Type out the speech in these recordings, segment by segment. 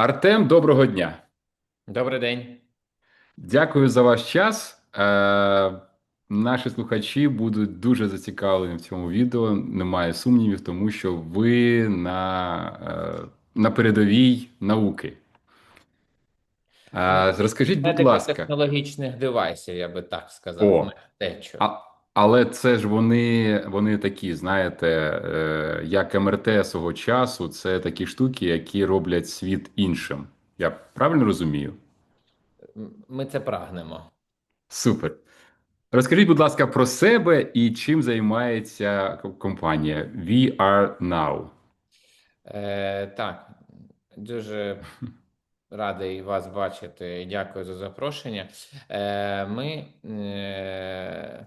Артем, доброго дня. Добрий день. Дякую за ваш час. Е, наші слухачі будуть дуже зацікавлені в цьому відео. Немає сумнівів, тому що ви на, е, на передовій науки. Ну, Е, розкажіть, будь ласка, технологічних девайсів, я би так сказав, о, а, але це ж вони, вони такі, знаєте, е, як МРТ свого часу, це такі штуки, які роблять світ іншим. Я правильно розумію? Ми це прагнемо. Супер. Розкажіть, будь ласка, про себе і чим займається компанія We Are Now. Е, так, дуже радий вас бачити. Дякую за запрошення. Е, ми, е,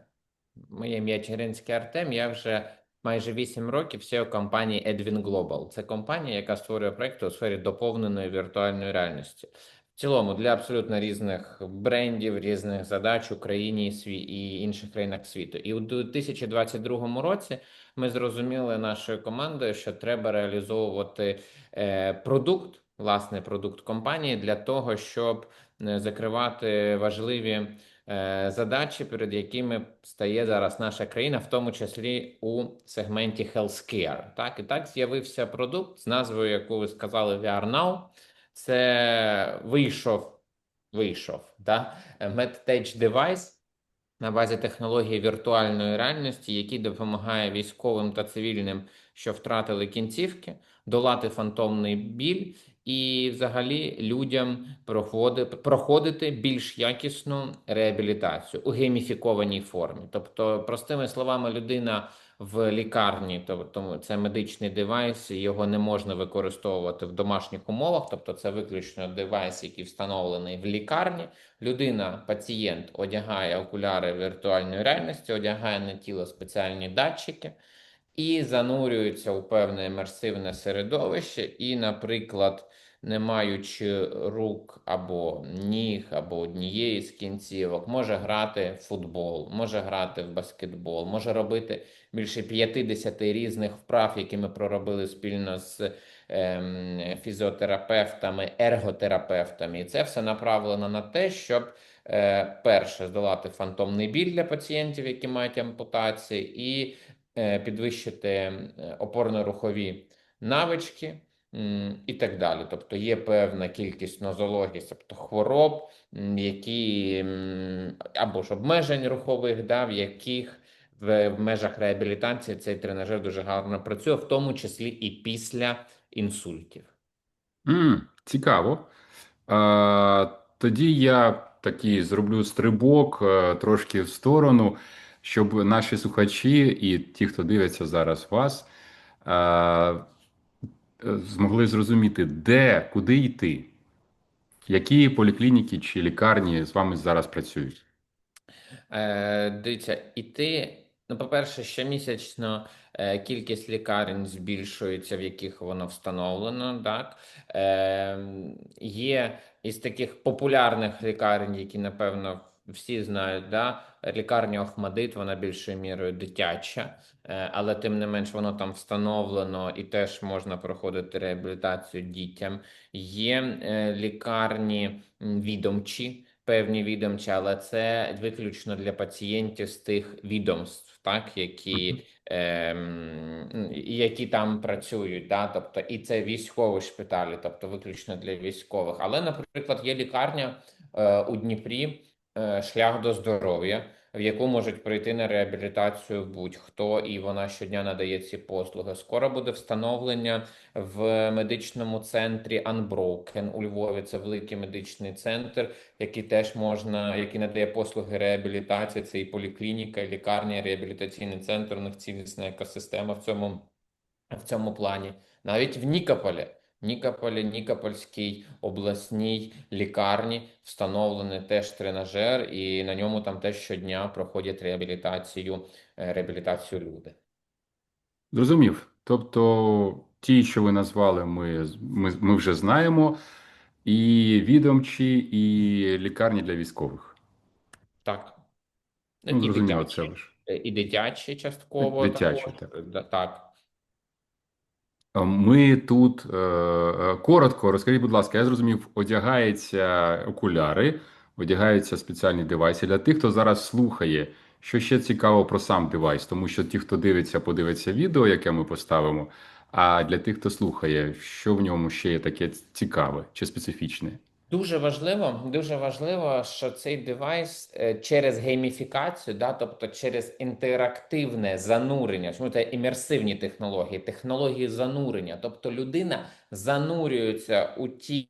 моє ім'я Чигиринський Артем. Я вже майже 8 років SEO компанії Edwin Global. Це компанія, яка створює проекти у сфері доповненої віртуальної реальності. В цілому для абсолютно різних брендів, різних задач Україні сві- і інших країнах світу. І у 2022 році ми зрозуміли нашою командою, що треба реалізовувати е, продукт, власний продукт компанії для того, щоб е, закривати важливі задачі, перед якими стає зараз наша країна, в тому числі у сегменті healthcare. Так і так з'явився продукт з назвою, яку ви сказали, VR. Це вийшов, вийшов, да? MedTech девайс на базі технології віртуальної реальності, який допомагає військовим та цивільним, що втратили кінцівки, долати фантомний біль і взагалі людям проходити, проходити більш якісну реабілітацію у гейміфікованій формі. Тобто, простими словами, людина в лікарні, тобто це медичний девайс, його не можна використовувати в домашніх умовах, тобто це виключно девайс, який встановлений в лікарні. Людина, пацієнт одягає окуляри віртуальної реальності, одягає на тіло спеціальні датчики і занурюється у певне імерсивне середовище, і, наприклад, не маючи рук або ніг, або однієї з кінцівок, може грати в футбол, може грати в баскетбол, може робити більше 50 різних вправ, які ми проробили спільно з ем, фізіотерапевтами, ерготерапевтами. І це все направлено на те, щоб е, перше здолати фантомний біль для пацієнтів, які мають ампутації, і е, підвищити е, опорно-рухові навички. І так далі. Тобто є певна кількість нозологій, тобто хвороб, які або ж обмежень рухових, да, в яких в межах реабілітації цей тренажер дуже гарно працює, в тому числі і після інсультів. М, цікаво. Е, тоді я такий зроблю стрибок е, трошки в сторону, щоб наші слухачі і ті, хто дивиться зараз вас, змогли зрозуміти, де, куди йти, які поліклініки чи лікарні з вами зараз працюють. Е, дивіться, іти, ну, по-перше, щомісячно е, кількість лікарень збільшується, в яких воно встановлено. Так? Е, є із таких популярних лікарень, які, напевно, всі знають, да? лікарня Охмадит, вона більшою мірою дитяча, е, але тим не менш воно там встановлено і теж можна проходити реабілітацію дітям. Є е, лікарні відомчі певні відомчі, але це виключно для пацієнтів з тих відомств, так, які, ем, які там працюють. Да? Тобто, і це військові шпиталі, тобто виключно для військових. Але, наприклад, є лікарня е, у Дніпрі, е, шлях до здоров'я. В яку можуть прийти на реабілітацію будь-хто, і вона щодня надає ці послуги. Скоро буде встановлення в медичному центрі Unbroken у Львові. Це великий медичний центр, який теж можна, який надає послуги реабілітації. Це і поліклініка, і лікарня, і реабілітаційний центр. У них цілісна екосистема в цьому, в цьому плані. Навіть в Нікополі. Нікополі, Нікопольській обласній лікарні встановлений теж тренажер, і на ньому там теж щодня проходять реабілітацію, е, реабілітацію люди. Зрозумів. Тобто, ті, що ви назвали, ми, ми, ми вже знаємо, і відомчі, і лікарні для військових. Так. Ну, І зрозуміло, дитячі, це е, і дитячі частково дитячі, також. так. Так. Е, Ми тут е, е, коротко розкажіть, будь ласка, я зрозумів, одягаються окуляри, одягаються спеціальні девайси. Для тих, хто зараз слухає, що ще цікаво про сам девайс, тому що ті, хто дивиться, подивиться відео, яке ми поставимо. А для тих, хто слухає, що в ньому ще є таке цікаве чи специфічне? Дуже важливо, дуже важливо, що цей девайс е, через гейміфікацію, да, тобто через інтерактивне занурення, чому це імерсивні технології, технології занурення, тобто людина занурюється у ті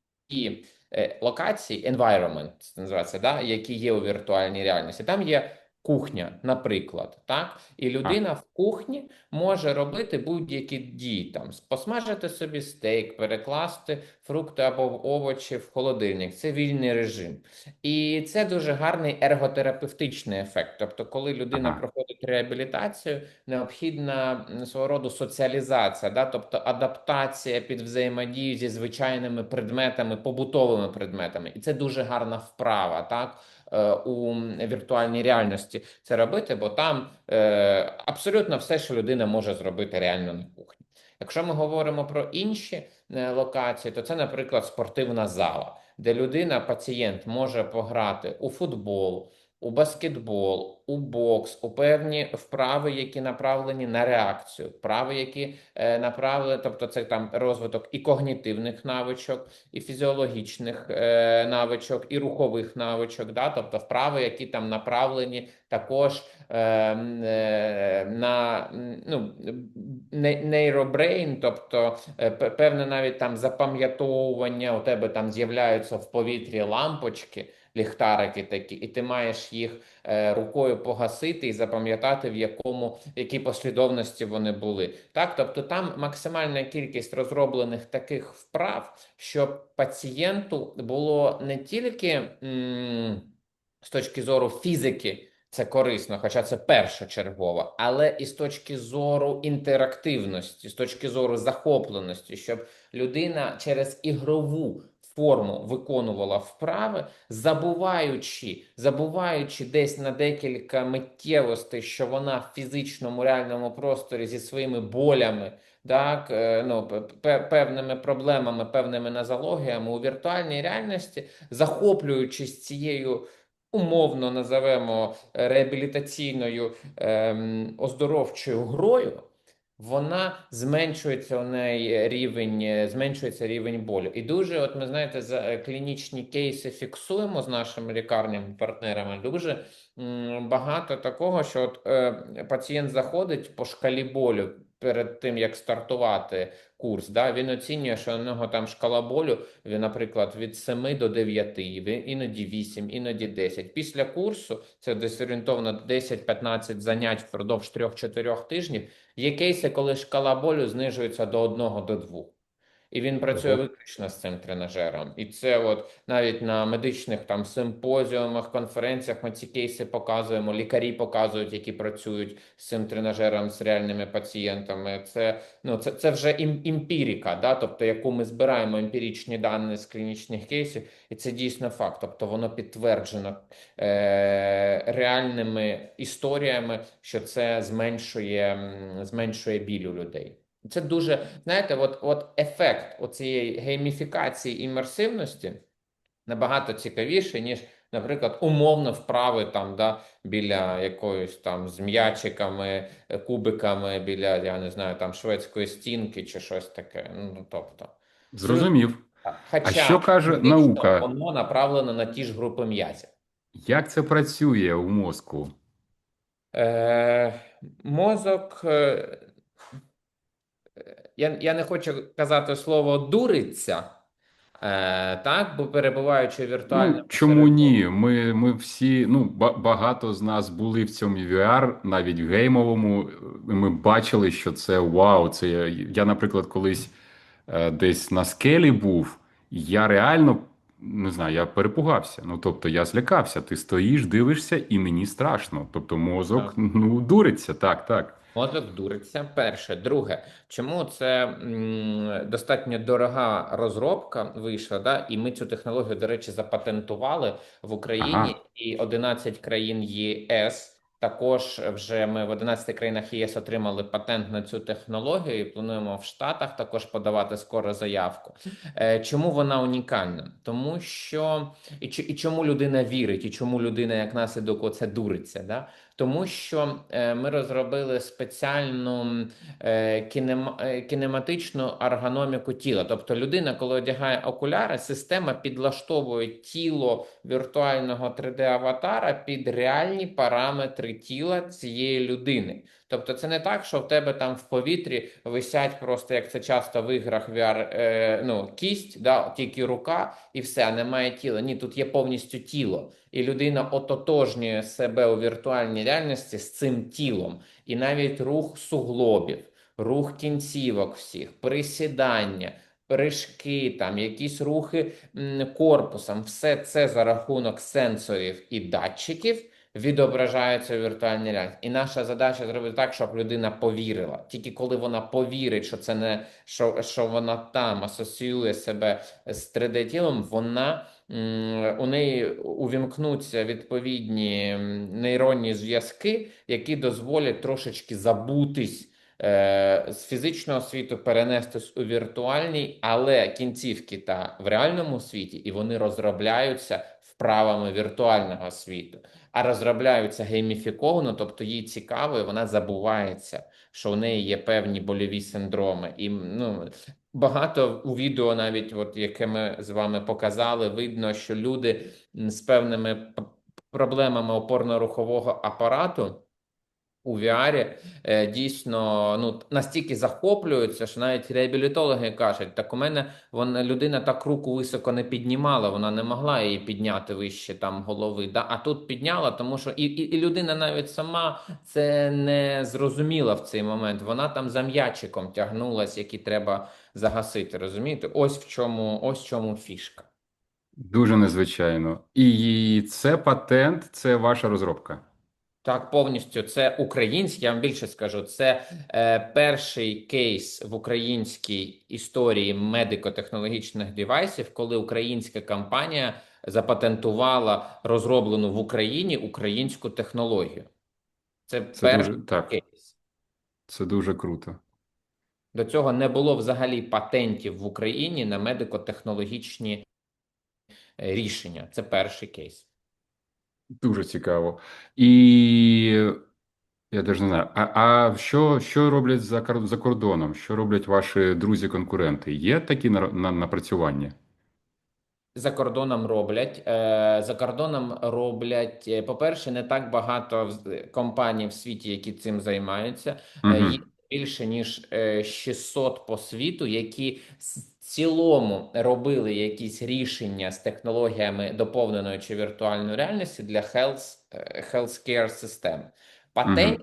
е, локації, environment, це називається, да, які є у віртуальній реальності. Там є кухня, наприклад, так, і людина в кухні може робити будь-які дії, там посмажити собі стейк, перекласти фрукти або овочі в холодильник. Це вільний режим. І це дуже гарний ерготерапевтичний ефект. Тобто, коли людина Ага. проходить реабілітацію, необхідна свого роду соціалізація, да? тобто адаптація під взаємодію зі звичайними предметами, побутовими предметами. І це дуже гарна вправа, так? Е, У віртуальній реальності це робити, бо там е, абсолютно все, що людина може зробити реально на кухні. Якщо ми говоримо про інші е, локації, то це, наприклад, спортивна зала, де людина, пацієнт, може пограти у футбол, у баскетбол, у бокс, у певні вправи, які направлені на реакцію, вправи, які е, направлені, тобто це там розвиток і когнітивних навичок, і фізіологічних е, навичок, і рухових навичок, да? тобто вправи, які там направлені також е, е, на ну, нейробрейн, тобто е, певне навіть там запам'ятовування, у тебе там з'являються в повітрі лампочки, ліхтарики такі, і ти маєш їх е, рукою погасити і запам'ятати, в якому в якій послідовності вони були. Так, тобто там максимальна кількість розроблених таких вправ, щоб пацієнту було не тільки м, з точки зору фізики. Це корисно, хоча це першочергово, але і з точки зору інтерактивності, з точки зору захопленості, щоб людина через ігрову форму виконувала вправи, забуваючи, забуваючи десь на декілька миттєвостей, що вона в фізичному реальному просторі зі своїми болями, так, е, ну, певними проблемами, певними нозологіями у віртуальній реальності, захоплюючись цією. Умовно називемо реабілітаційною ем, оздоровчою грою, вона зменшується у неї рівень, е, зменшується рівень болю. І дуже, от ми знаєте, за е, клінічні кейси фіксуємо з нашими лікарнями, партнерами. Дуже багато такого, що от, е, пацієнт заходить по шкалі болю перед тим, як стартувати курс. Да? Він оцінює, що у нього там шкала болю, він, наприклад, від 7 до 9, іноді 8, іноді 10. Після курсу, це десь орієнтовно 10-15 занять впродовж 3-4 тижнів, Є кейси, коли шкала болю знижується до 1 до 2. І він працює виключно з цим тренажером. І це от навіть на медичних там симпозіумах, конференціях ми ці кейси показуємо. Лікарі показують, які працюють з цим тренажером з реальними пацієнтами. Це ну це, це вже ім, емпірика, да? тобто яку ми збираємо емпіричні дані з клінічних кейсів, і це дійсно факт. Тобто воно підтверджено е, реальними історіями, що це зменшує, зменшує біль у людей. Це дуже, знаєте, от, от ефект оцієї гейміфікації імерсивності набагато цікавіший, ніж, наприклад, умовно вправи там, да, біля якоїсь там з м'ячиками, е, кубиками, біля, я не знаю, там шведської стінки чи щось таке. Ну, тобто, Зрозумів. Хоча що каже наука? Воно направлено на ті ж групи м'язів. Як це працює у мозку? Е, мозок. Е, Я, я не хочу казати слово дуриться, е, так, бо перебуваючи в віртуальному Ну, чому ні? Ми, ми всі, ну, ба- багато з нас були в цьому VR, навіть в геймовому. Ми бачили, що це вау. Це я, я, наприклад, колись е, десь на скелі був, я реально не знаю, я перепугався. Ну, тобто, я злякався. Ти стоїш, дивишся, і мені страшно. Тобто, мозок Так. ну, дуриться, так, так. Мозок дуриться. Перше. Друге, чому це м, достатньо дорога розробка вийшла, да? і ми цю технологію, до речі, запатентували в Україні Ага. і 11 країн ЄС Також вже ми в 11 країнах ЄС отримали патент на цю технологію. і Плануємо в Штатах також подавати скоро заявку. Е, Чому вона унікальна? Тому що і, і чому людина вірить, і чому людина як наслідок оце дуриться? Да? Тому що е, ми розробили спеціальну е, е, кінематичну ергономіку тіла. Тобто, людина, коли одягає окуляри, система підлаштовує тіло віртуального 3D-аватара під реальні параметри тіла цієї людини. Тобто, це не так, що в тебе там в повітрі висять просто як це часто в іграх VR, е, ну, кість, да, тільки рука, і все, немає тіла. Ні, тут є повністю тіло. І людина ототожнює себе у віртуальній реальності з цим тілом. І навіть рух суглобів, рух кінцівок всіх, присідання, прыжки, там, якісь рухи корпусом, все це за рахунок сенсорів і датчиків відображається у віртуальній реальності. І наша задача зробити так, щоб людина повірила. Тільки коли вона повірить, що це не що, що вона там асоціює себе з 3D-тілом, вона у неї увімкнуться відповідні нейронні зв'язки, які дозволять трошечки забутись. е, З фізичного світу перенестись у віртуальний, але кінцівки та в реальному світі, і вони розробляються вправами віртуального світу, а розробляються гейміфіковано, тобто їй цікаво, і вона забувається, що в неї є певні больові синдроми. І ну, багато у відео, навіть от яке ми з вами показали, видно, що люди з певними проблемами опорно-рухового апарату. У VR е, дійсно ну настільки захоплюються, що навіть реабілітологи кажуть, так у мене вона людина так руку високо не піднімала, вона не могла її підняти вище там голови. Да? А тут підняла, тому що і, і, і людина навіть сама це не зрозуміла в цей момент. Вона там за м'ячиком тягнулась, який треба загасити. Розумієте? Ось в чому, ось в чому фішка. Дуже незвичайно. І це патент, це ваша розробка. Так, повністю це український, я вам більше скажу. Це е, перший кейс в українській історії медико-технологічних девайсів, коли українська компанія запатентувала розроблену в Україні українську технологію. Це, Це перший дуже так, кейс. це дуже круто. До цього не було взагалі патентів в Україні на медико-технологічні е, рішення. Це перший кейс. Дуже цікаво. І я навіть не знаю, а, а що, що роблять за, за кордоном? Що роблять ваші друзі-конкуренти? Є такі на, на, напрацювання? За кордоном роблять. Е, За кордоном роблять, е, по-перше, не так багато компаній в світі, які цим займаються. Їх більше ніж е, 600 по світу, які цілому робили якісь рішення з технологіями доповненої чи віртуальної реальності для health, е, healthcare систем. Патент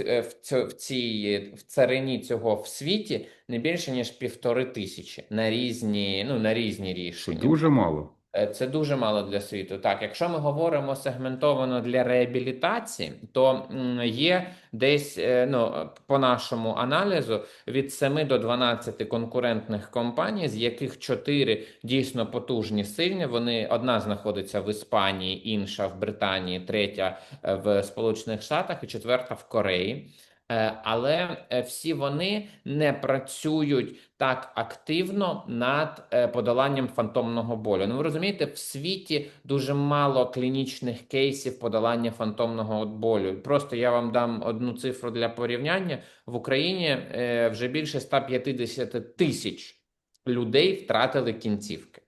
е, в цій в царині цього в світі не більше ніж півтори тисячі на різні, ну на різні Це рішення. дуже мало. Е, Це дуже мало для світу. Так, якщо ми говоримо сегментовано для реабілітації, то є десь е, ну, по нашому аналізу від 7 до 12 конкурентних компаній, з яких 4 дійсно потужні, сильні. Вони одна знаходиться в Іспанії, інша в Британії, третя е, в Сполучених Штатах і четверта в Кореї. Е, Але е, всі вони не працюють так активно над е, подоланням фантомного болю. Ну, ви розумієте, в світі дуже мало клінічних кейсів подолання фантомного болю. Просто я вам дам одну цифру для порівняння. В Україні вже більше 150 тисяч людей втратили кінцівки.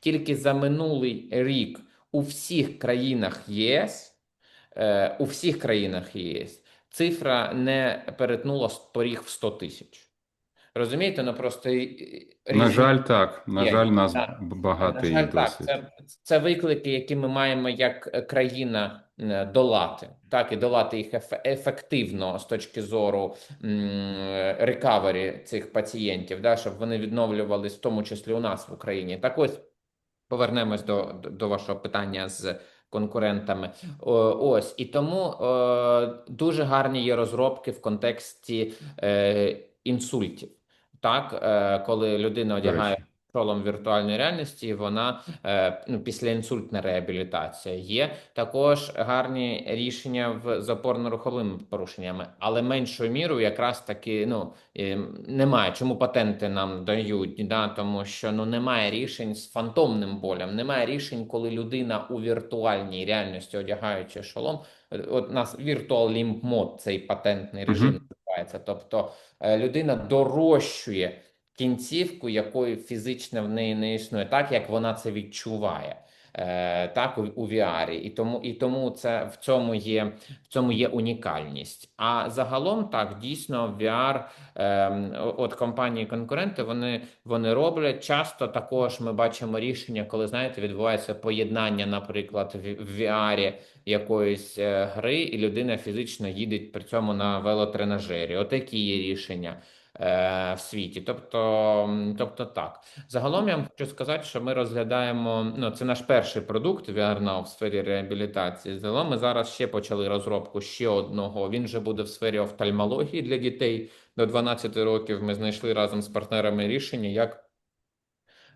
Тільки за минулий рік у всіх країнах ЄС, у всіх країнах ЄС цифра не перетнула поріг в 100 тисяч. Розумієте, ну просто і- і- На жаль, так. На Є, жаль, нас так. б- на жаль, так, це, це виклики, які ми маємо як е, країна долати, так і долати їх еф- ефективно з точки зору рекавері цих пацієнтів, да, щоб вони відновлювались, в тому числі у нас в Україні. Так ось повернемось до, до вашого питання з конкурентами. Ось і тому е, дуже гарні є розробки в контексті е, інсультів. Так, е, коли людина одягає шолом віртуальної реальності, вона е, ну, післяінсультна реабілітація. Є також гарні рішення в з опорно-руховими порушеннями, але меншою мірою якраз таки ну е, немає. Чому патенти нам дають? Да? Тому що ну немає рішень з фантомним болем, немає рішень, коли людина у віртуальній реальності одягаючи шолом. От у нас Virtual Limb Mode, цей патентний режим називається. Тобто е, людина дорощує кінцівку, якої фізично в неї не існує, так як вона це відчуває. Е, так, у, VR. І тому, і тому це в цьому є в цьому є унікальність. А загалом так дійсно VR, е, от компанії конкуренти, вони, вони роблять часто. Також ми бачимо рішення, коли знаєте, відбувається поєднання, наприклад, в, VR якоїсь е, гри, і людина фізично їде при цьому на велотренажері. Отакі є рішення в світі. Тобто, тобто так. Загалом я хочу сказати, що ми розглядаємо. Ну, це наш перший продукт VR Now в сфері реабілітації. Загалом ми зараз ще почали розробку ще одного. Він вже буде в сфері офтальмології для дітей до 12 років. Ми знайшли разом з партнерами рішення, як.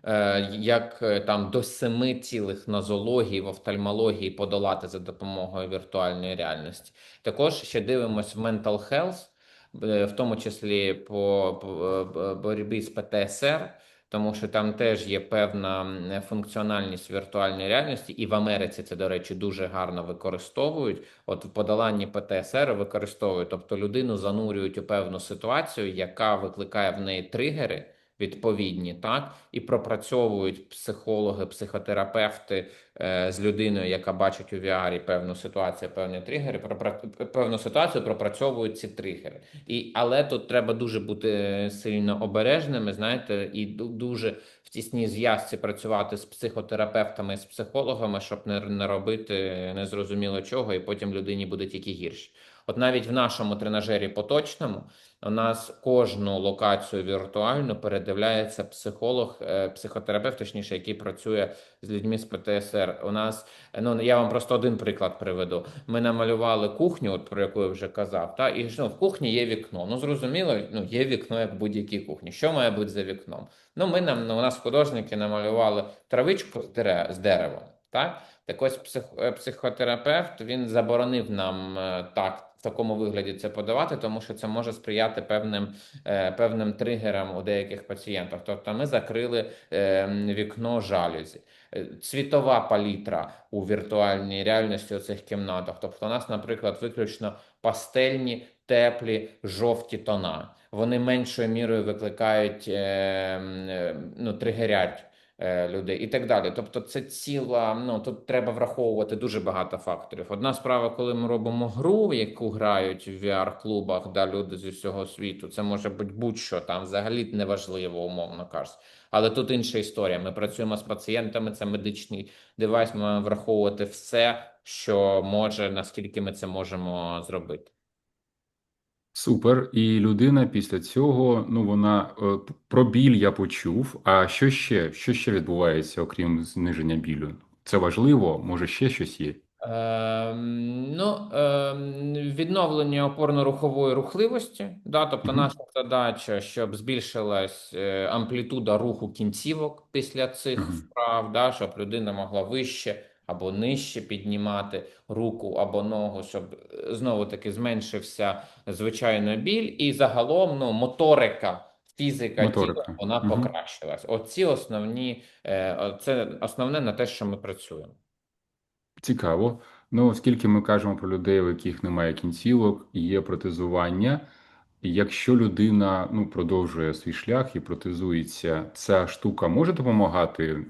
е, Як е, там до семи цілих нозологій в офтальмології подолати за допомогою віртуальної реальності. Також ще дивимось в mental health, е, в тому числі по, по боротьбі з ПТСР, тому що там теж є певна функціональність віртуальної реальності, і в Америці це, до речі, дуже гарно використовують. От в подоланні ПТСР використовують, тобто людину занурюють у певну ситуацію, яка викликає в неї тригери. Відповідні, так і пропрацьовують психологи, психотерапевти е, з людиною, яка бачить у VR певну ситуацію, певні тригери, пропра- певну ситуацію пропрацьовують ці тригери. І, але тут треба дуже бути сильно обережними, знаєте, і дуже в тісній зв'язці працювати з психотерапевтами, з психологами, щоб не, не робити незрозуміло чого, і потім людині буде тільки гірше. От навіть в нашому тренажері поточному у нас кожну локацію віртуально передивляється психолог, е, психотерапевт, точніше, який працює з людьми з ПТСР. У нас ну я вам просто один приклад приведу. Ми намалювали кухню, от про яку я вже казав. Та і ну, в кухні є вікно. Ну зрозуміло, ну є вікно, як будь-якій кухні. Що має бути за вікном? Ну, ми нам ну, у нас художники намалювали травичку з дерева з деревом. Так, так ось псих, е, психотерапевт він заборонив нам е, так. В такому вигляді це подавати, тому що це може сприяти певним е, певним тригерам у деяких пацієнтах. Тобто, ми закрили вікно жалюзі, цвітова палітра у віртуальній реальності у цих кімнатах. Тобто, у нас, наприклад, виключно пастельні, теплі, жовті тона. Вони меншою мірою викликають ну, тригерять людей і так далі. Тобто, це ціла. Ну тут треба враховувати дуже багато факторів. Одна справа, коли ми робимо гру, яку грають в VR-клубах, да, люди з усього світу, це може бути будь-що там взагалі неважливо, умовно кажучи. Але тут інша історія. Ми працюємо з пацієнтами, це медичний девайс. Ми маємо враховувати все, що може, наскільки ми це можемо зробити. Супер. І людина після цього, ну вона е, про біль я почув. А що ще? Що ще відбувається, окрім зниження білю? Це важливо, може ще щось є? Ем, ну, ем, відновлення опорно-рухової рухливості, да, тобто Мгм. наша задача, щоб збільшилась е, амплітуда руху кінцівок після цих Мгм. вправ, да, щоб людина могла вище або нижче піднімати руку або ногу, щоб е, знову таки зменшився звичайно біль, і загалом ну, моторика, фізика Моторика. тіла, вона Мгм. покращилась. Оці основні, е, це основне на те, що ми працюємо. Цікаво. Ну, оскільки ми кажемо про людей, у яких немає кінцівок, є протезування. Якщо людина ну, продовжує свій шлях і протезується, ця штука може допомагати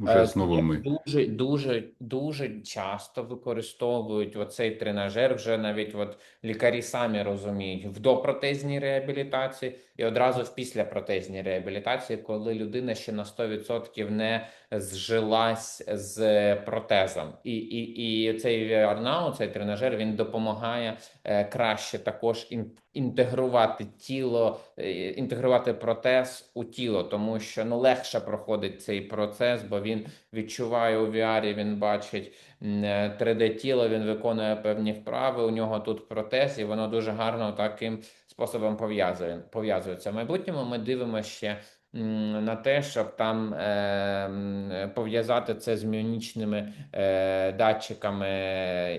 вже Е, з новими? Дуже, дуже, дуже часто використовують оцей тренажер. Вже навіть от лікарі самі розуміють в допротезній реабілітації і одразу в післяпротезній реабілітації, коли людина ще на 100% не зжилась з протезом. І, і, і цей Now, цей тренажер, він допомагає е, краще також ін, інтегрувати тіло, е, інтегрувати протез у тіло, тому що ну легше проходить цей процес, бо він відчуває у VR, він бачить 3D тіло, він виконує певні вправи. У нього тут протез, і воно дуже гарно таким способом пов'язує пов'язується. В майбутньому ми дивимося ще на те, щоб там е, пов'язати це з міонічними е, датчиками,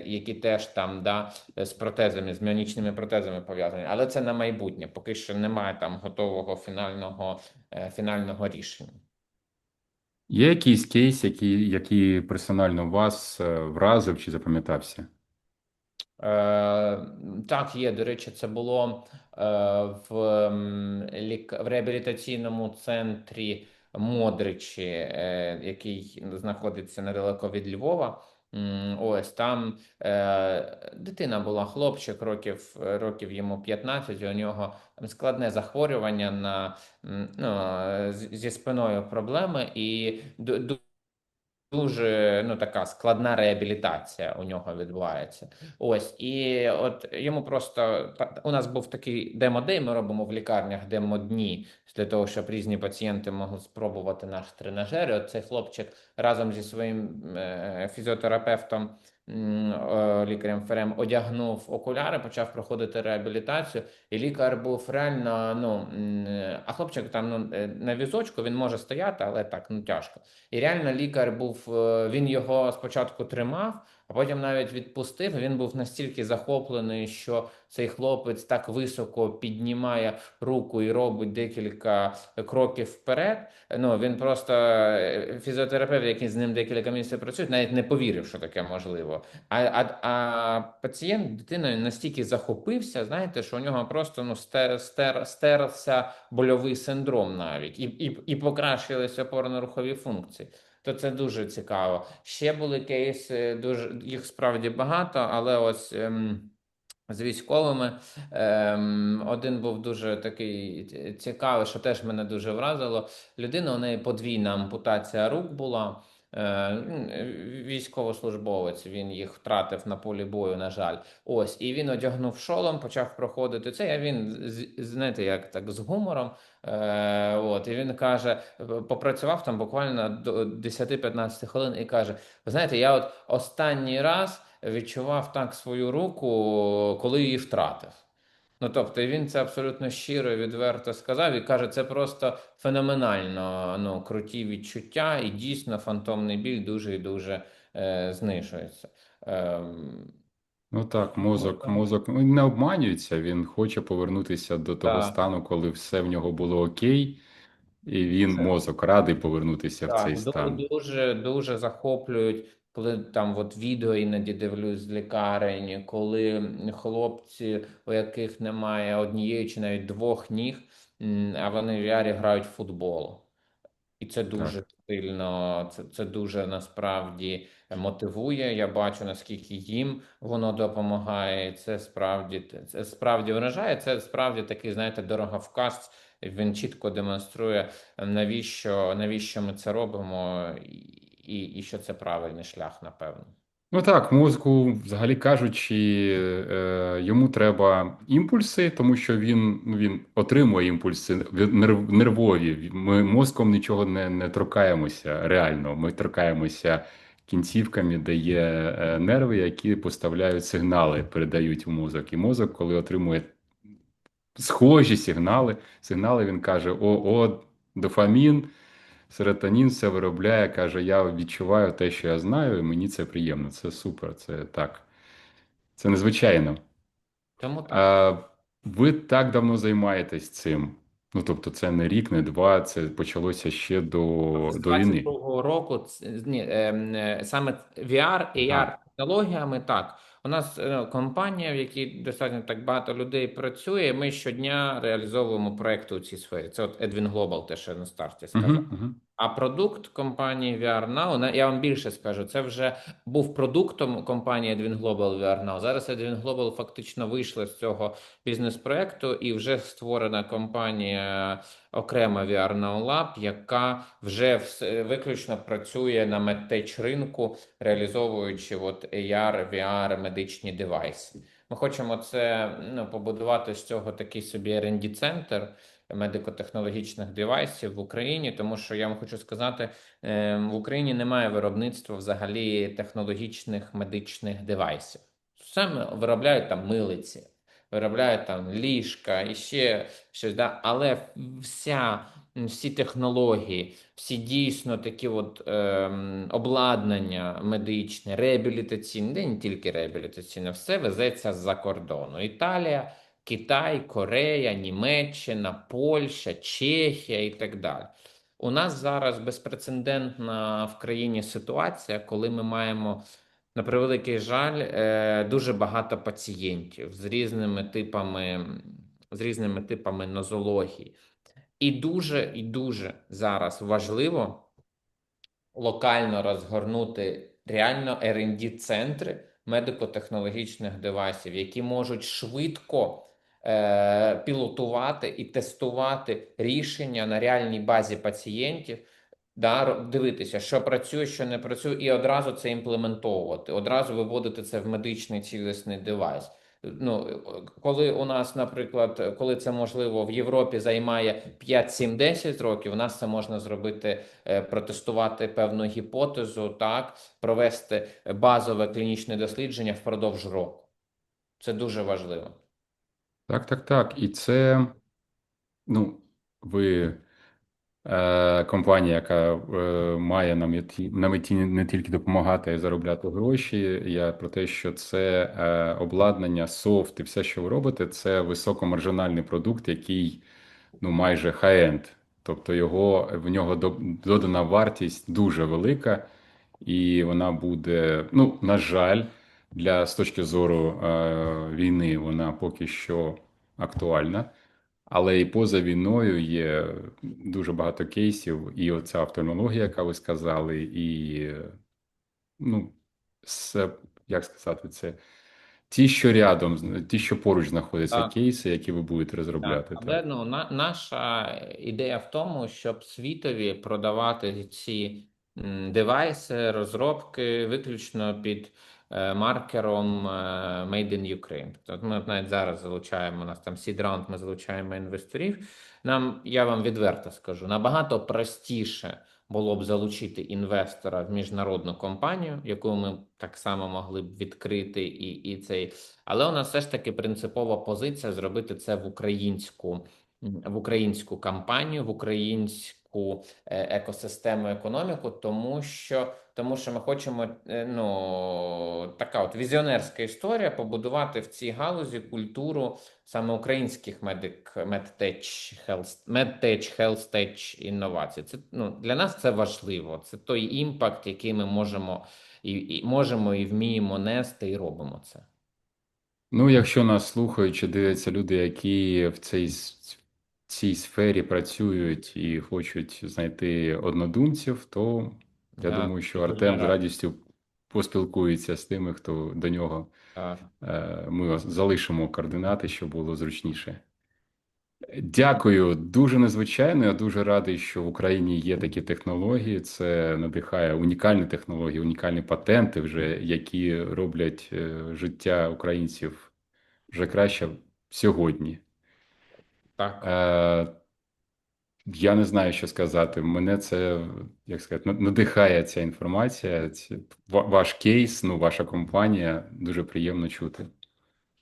які теж там да, з протезами, з міонічними протезами пов'язані. Але це на майбутнє. Поки що немає там готового фінального, е, фінального рішення. Є якийсь кейс, який, який персонально вас е, вразив чи запам'ятався? Е, так, є. До речі, це було е, в, в реабілітаційному центрі Модричі, е, який знаходиться недалеко від Львова. Ось там е, дитина була хлопчик, років, років йому 15, у нього складне захворювання на ну, зі спиною проблеми, і ду- дуже ну, така складна реабілітація у нього відбувається. Ось, і от йому просто у нас був такий демо-дей, ми робимо в лікарнях демо-дні для того, щоб різні пацієнти могли спробувати наш тренажер. І От цей хлопчик разом зі своїм е, фізіотерапевтом, лікарем Ферем, одягнув окуляри, почав проходити реабілітацію. І лікар був реально, ну е, а хлопчик там ну, е, на візочку він може стояти, але так ну тяжко. І реально лікар був, е, він його спочатку тримав, а потім навіть відпустив. Він був настільки захоплений, що цей хлопець так високо піднімає руку і робить декілька кроків вперед. Ну він просто е, фізіотерапевт, який з ним декілька місяців працює, навіть не повірив, що таке можливо. А, а, а пацієнт дитина настільки захопився, знаєте, що у нього просто ну стер, стер, стерся больовий синдром навіть і, і, і покращилися опорно-рухові функції. То це дуже цікаво. Ще були кейси, дуже їх справді багато, але ось. Ем, з військовими ем, один був дуже такий цікавий, що теж мене дуже вразило. Людина, у неї подвійна ампутація рук була. Е, е, військовослужбовець, він їх втратив на полі бою, на жаль. Ось, і він одягнув шолом, почав проходити це. А він знаєте, як так з гумором. Е, от, і він каже: попрацював там буквально до 10-15 хвилин і каже: Ви знаєте, я от останній раз відчував так свою руку, коли її втратив. Ну, тобто він це абсолютно щиро і відверто сказав і каже, це просто феноменально ну, круті відчуття, і дійсно фантомний біль дуже і дуже е, знижується. Ем, Ну так, мозок, так. мозок ну, не обманюється, він хоче повернутися до того Так. стану, коли все в нього було окей, і він, Це- мозок, радий повернутися в цей стан. дуже дуже захоплюють, коли там от відео іноді дивлюсь з лікарень, коли хлопці, у яких немає однієї чи навіть двох ніг, а вони в VR грають в футбол. І це дуже сильно, це, це дуже насправді мотивує. Я бачу, наскільки їм воно допомагає. Це справді це справді вражає. Це справді такий, знаєте, дороговказ. Він чітко демонструє, навіщо, навіщо ми це робимо, і, і що це правильний шлях, напевно. Ну так, мозку, взагалі кажучи, е, йому треба імпульси, тому що він, ну, він отримує імпульси нервові. Ми мозком нічого не, не торкаємося реально. Ми торкаємося кінцівками, де є е, нерви, які поставляють сигнали, передають в мозок. І мозок, коли отримує схожі сигнали, сигнали він каже: О, о, дофамін. Серотонін все виробляє, каже: Я відчуваю те, що я знаю, і мені це приємно. Це супер, це так. Це незвичайно. Тому. А ви так давно займаєтесь цим. Ну, тобто, це не рік, не два, це почалося ще до, до війни. 22-го року ні, ем, е, саме VR, AR технологіями, так. У нас е, компанія, в якій достатньо так багато людей працює. Ми щодня реалізовуємо проекти у цій сфері. Це от Edwin Global, те, що я на старті сказав. Угу, угу. А продукт компанії VR Now, я вам більше скажу, це вже був продуктом компанії Edwin Global VR. Зараз Edwin Global фактично вийшла з цього бізнес-проекту і вже створена компанія окрема VR Lab, яка вже вс- виключно працює на медтеч ринку, реалізовуючи от AR, VR медичні девайси. Ми хочемо це ну, побудувати з цього такий собі R&D центр медико-технологічних девайсів в Україні, тому що я вам хочу сказати, е, в Україні немає виробництва взагалі технологічних медичних девайсів. Саме виробляють там милиці, виробляють там ліжка і ще щось, да? але вся всі технології, всі дійсно такі от ем, обладнання медичне, реабілітаційне, не тільки реабілітаційне, все везеться з-за кордону. Італія, Китай, Корея, Німеччина, Польща, Чехія і так далі. У нас зараз безпрецедентна в країні ситуація, коли ми маємо на превеликий жаль, е, дуже багато пацієнтів з різними типами, з різними типами нозології. І дуже і дуже зараз важливо локально розгорнути реально R&D центри медико-технологічних девайсів, які можуть швидко пілотувати і тестувати рішення на реальній базі пацієнтів. Да, дивитися, що працює, що не працює, і одразу це імплементовувати, одразу виводити це в медичний цілісний девайс. Ну, е, коли у нас, наприклад, коли це можливо в Європі займає 5-7-10 років, у нас це можна зробити, е, протестувати певну гіпотезу, так, провести базове клінічне дослідження впродовж року. Це дуже важливо. Так, так, так. І це, ну, ви е, компанія, яка е, має на меті, на меті не тільки допомагати, а й заробляти гроші. Я про те, що це е, обладнання, софт і все, що ви робите, це високомаржинальний продукт, який ну, майже хай-енд. Тобто його, в нього додана вартість дуже велика, і вона буде, ну, на жаль, для з точки зору е, війни, вона поки що актуальна. Але і поза війною є дуже багато кейсів, і оця офтальмологія, яка ви сказали, і ну, все, як сказати, це ті, що рядом, ті, що поруч знаходяться Так. кейси, які ви будете розробляти. Так, але ну, на, наша ідея в тому, щоб світові продавати ці м, девайси, розробки виключно під маркером е, Made in Ukraine. Тобто ми навіть зараз залучаємо у нас там seed ми залучаємо інвесторів. Нам, я вам відверто скажу, набагато простіше було б залучити інвестора в міжнародну компанію, яку ми так само могли б відкрити, і, і цей але у нас все ж таки принципова позиція зробити це в українську, в українську кампанію, в українську е, екосистему економіку, тому що, тому що ми хочемо е, ну, така от візіонерська історія побудувати в цій галузі культуру саме українських медик, медтеч, health, медтеч, хелстеч інновацій. Це ну для нас це важливо. Це той імпакт, який ми можемо і, і можемо і вміємо нести, і робимо це. Ну, якщо нас слухають чи дивляться люди, які в в цій сфері працюють і хочуть знайти однодумців, то я Да, думаю, що Артем з радістю поспілкується з тими, хто до нього. Так. Е, Ми залишимо координати, щоб було зручніше. Дякую, дуже незвичайно. Я дуже радий, що в Україні є такі технології. Це надихає унікальні технології, унікальні патенти, вже які роблять е, життя українців вже краще сьогодні. Так. Е, Я не знаю, що сказати. Мене це, як сказати, надихає ця інформація. Ці- Ваш кейс, ну, ваша компанія, дуже приємно чути.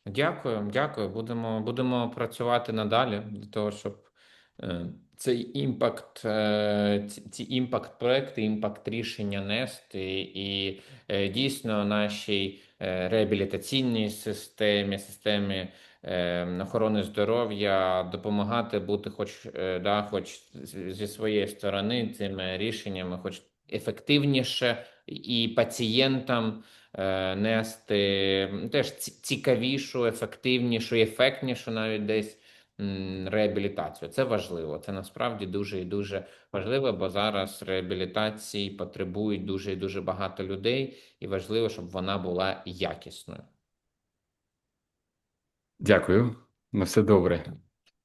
Дякую, дякую. Будемо, будемо працювати надалі для того, щоб е, цей імпакт, е, ці, ці імпакт проекти, імпакт рішення нести і е, дійсно нашій реабілітаційній системі, системі охорони здоров'я допомагати бути, хоч е, да, хоч зі своєї сторони цими рішеннями, хоч ефективніше і пацієнтам е, нести теж цікавішу, ефективнішу, ефектнішу навіть десь реабілітацію. Це важливо. Це насправді дуже і дуже важливо, бо зараз реабілітації потребують дуже і дуже багато людей, і важливо, щоб вона була якісною. Дякую. На все добре.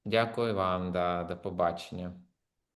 Дякую вам, да, до побачення.